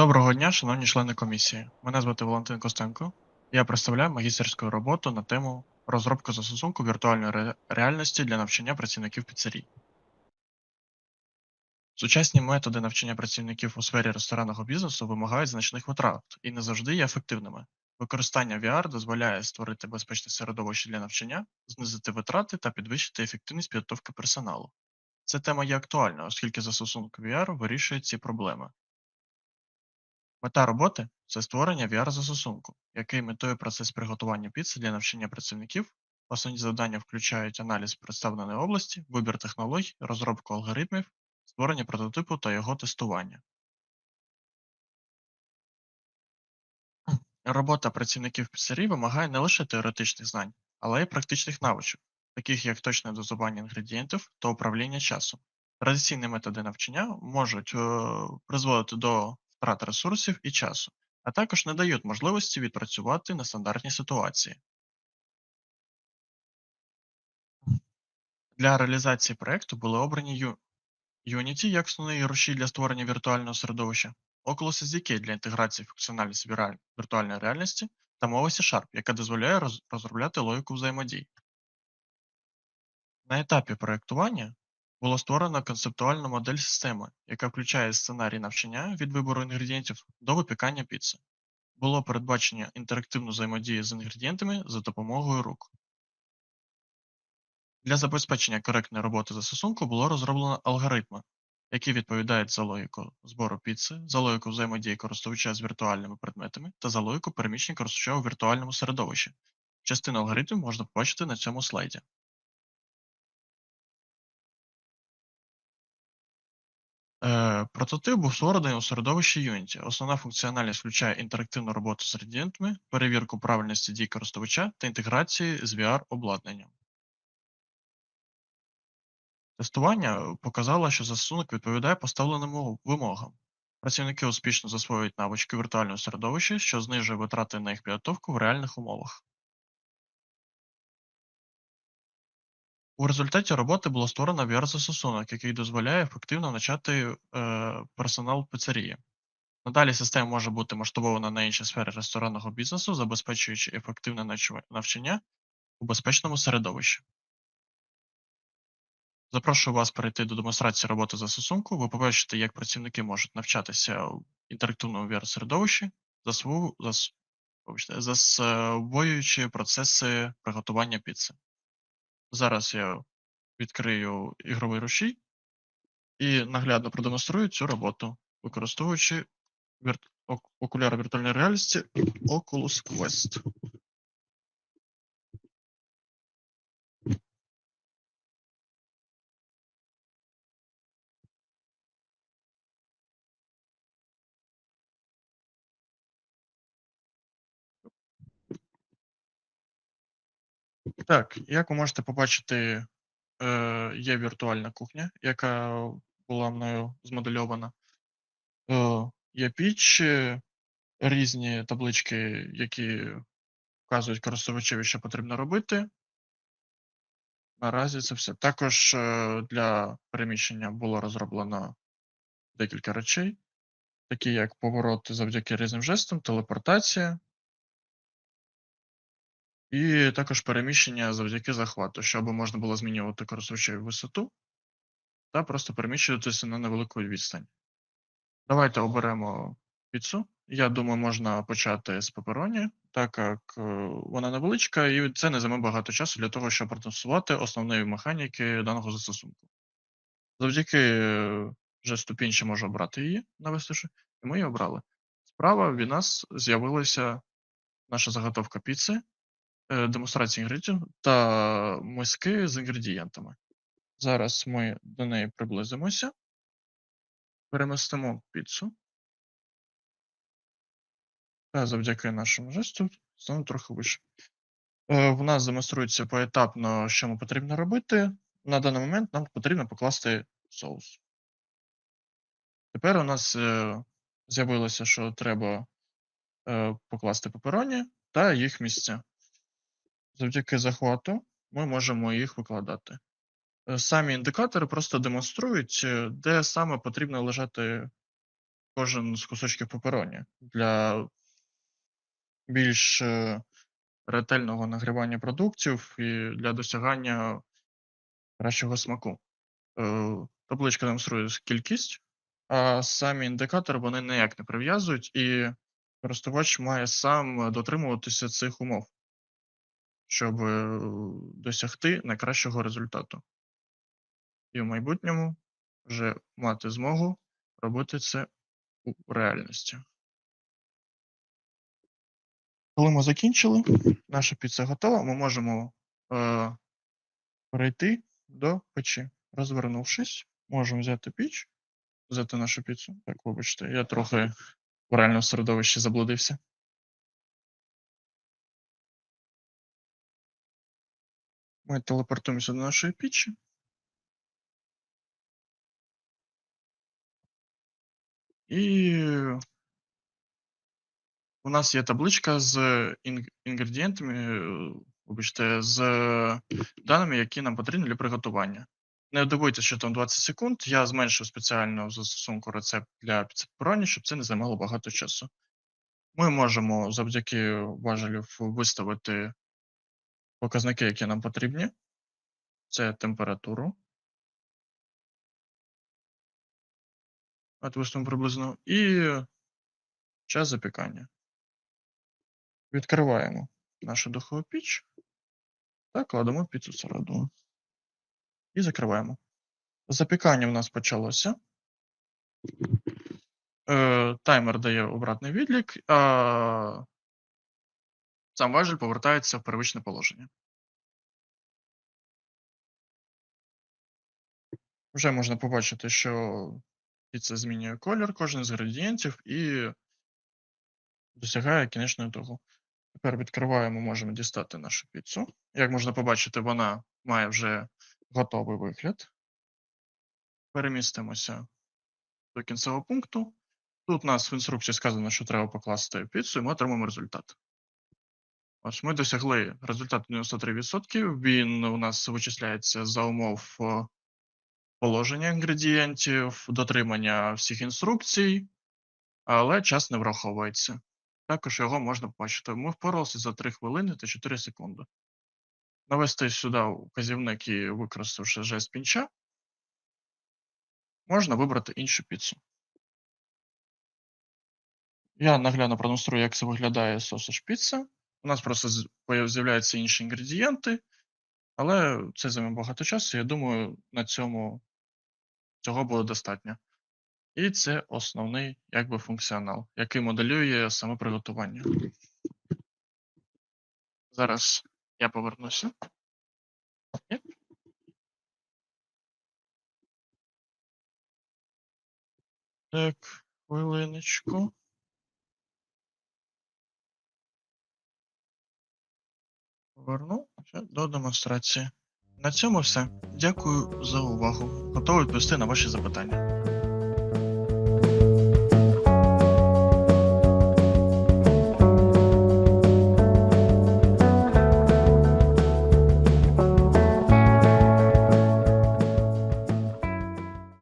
Доброго дня, шановні члени комісії. Мене звати Валентин Костенко. Я представляю магістерську роботу на тему розробка застосунку віртуальної ре- реальності для навчання працівників піцерій. Сучасні методи навчання працівників у сфері ресторанного бізнесу вимагають значних витрат і не завжди є ефективними. Використання VR дозволяє створити безпечне середовище для навчання, знизити витрати та підвищити ефективність підготовки персоналу. Ця тема є актуальна, оскільки застосунок VR вирішує ці проблеми. Мета роботи це створення VR-застосунку, який імітує процес приготування піци для навчання працівників. Основні завдання включають аналіз представленої області, вибір технологій, розробку алгоритмів, створення прототипу та його тестування. Робота працівників піцерій вимагає не лише теоретичних знань, але й практичних навичок, таких як точне дозування інгредієнтів та управління часом. Традиційні методи навчання можуть е, призводити до втрат ресурсів і часу, а також не дають можливості відпрацювати на стандартні ситуації. Для реалізації проекту були обрані Unity як основний рушій для створення віртуального середовища, Oculus SDK для інтеграції функціональності віртуальної реальності та мова C-Sharp, яка дозволяє розробляти логіку взаємодій. На етапі проєктування було створено концептуальну модель системи, яка включає сценарій навчання від вибору інгредієнтів до випікання піци. Було передбачено інтерактивну взаємодію з інгредієнтами за допомогою рук. Для забезпечення коректної роботи застосунку було розроблено алгоритми, які відповідають за логіку збору піци, за логіку взаємодії користувача з віртуальними предметами та за логіку переміщення користувача у віртуальному середовищі. Частину алгоритмів можна побачити на цьому слайді. Прототип був створений у середовищі Unity. Основна функціональність включає інтерактивну роботу з інгредієнтами, перевірку правильності дій користувача та інтеграції з VR-обладнанням. Тестування показало, що застосунок відповідає поставленим вимогам. Працівники успішно засвоюють навички віртуального середовища, що знижує витрати на їх підготовку в реальних умовах. У результаті роботи було створено VR-застосунок, який дозволяє ефективно навчати е, персонал піцерії. Надалі система може бути масштабована на інші сфери ресторанного бізнесу, забезпечуючи ефективне навчання у безпечному середовищі. Запрошую вас перейти до демонстрації роботи застосунку. Ви побачите, як працівники можуть навчатися в інтерактивному VR-середовищі, засвоюючи процеси приготування піци. Зараз я відкрию ігровий рушій і наглядно продемонструю цю роботу, використовуючи вір... окуляри віртуальної реальності Oculus Quest. Так, як ви можете побачити, є віртуальна кухня, яка була мною змодельована. Е, є піч, різні таблички, які вказують користувачеві, що потрібно робити. Наразі це все. Також е, для переміщення було розроблено декілька речей, такі як поворот завдяки різним жестам, телепортація. І також переміщення завдяки захвату, щоб можна було змінювати користувачеві висоту та просто переміщуватися на невелику відстань. Давайте оберемо піцу. Я думаю, можна почати з пепероні, так як е, вона невеличка, і це не займе багато часу для того, щоб протестувати основні механіки даного застосунку. Завдяки е, жесту пінчі можу обрати її, навестивши, і ми її обрали. Справа від нас з'явилася наша заготовка піци, е, демонстрація інгредієнтів та миски з інгредієнтами. Зараз ми до неї приблизимося, перемістимо піцу. Та завдяки нашому жесту стану трохи вище. Е, В нас демонструється поетапно, що нам потрібно робити. На даний момент нам потрібно покласти соус. Тепер у нас е, з'явилося, що треба е, покласти пепероні та їх місця. Завдяки захвату ми можемо їх викладати. Е, Самі індикатори просто демонструють, е, де саме потрібно лежати кожен з кусочків пепероні для більш е, ретельного нагрівання продуктів і для досягання кращого смаку. Табличка демонструє кількість, а самі індикатори вони ніяк не прив'язують, і користувач має сам дотримуватися цих умов, щоб е, досягти найкращого результату. І в майбутньому вже мати змогу робити це у реальності. Коли ми закінчили, наша піца готова, ми можемо е, перейти до печі. Розвернувшись, можемо взяти піч, взяти нашу піцу. Так, вибачте, я трохи в реальному середовищі заблудився. Ми телепортуємося до нашої пічі. І у нас є табличка з інгредієнтами, е, вибачте, з даними, які нам потрібні для приготування. Не дивуйтесь, що там 20 секунд. Я зменшив спеціально застосунку рецепт для піцепероні, щоб це не займало багато часу. Ми можемо завдяки важелю виставити показники, які нам потрібні. Це температуру. От виставимо приблизно. І час запікання. Відкриваємо нашу духову піч та кладемо піцу всередину. І закриваємо. Запікання в нас почалося. Е, таймер дає обратний відлік, а сам важіль повертається в первичне положення. Вже можна побачити, що піца змінює колір, кожен з інгредієнтів і досягає кінечного того. Тепер відкриваємо, можемо дістати нашу піцу. Як можна побачити, вона має вже готовий вигляд. Перемістимося до кінцевого пункту. Тут у нас в інструкції сказано, що треба покласти піцу, і ми отримаємо результат. Ось ми досягли результату 93%. Він у нас вичисляється за умов е, положення інгредієнтів, дотримання всіх інструкцій, але час не враховується. Також його можна побачити. Ми впоралися за 3 хвилини та 4 секунди. Навести сюди вказівник і використавши жест пінча, можна вибрати іншу піцу. Я наглядно продемонструю, як це виглядає сосиш піца. У нас просто з'являються інші інгредієнти, але це займе багато часу. Я думаю, на цьому цього буде достатньо. І це основний якби функціонал, який моделює саме приготування. Зараз я повернуся. Так, хвилиночку. Поверну до демонстрації. На цьому все. Дякую за увагу. Готовий відповісти на ваші запитання.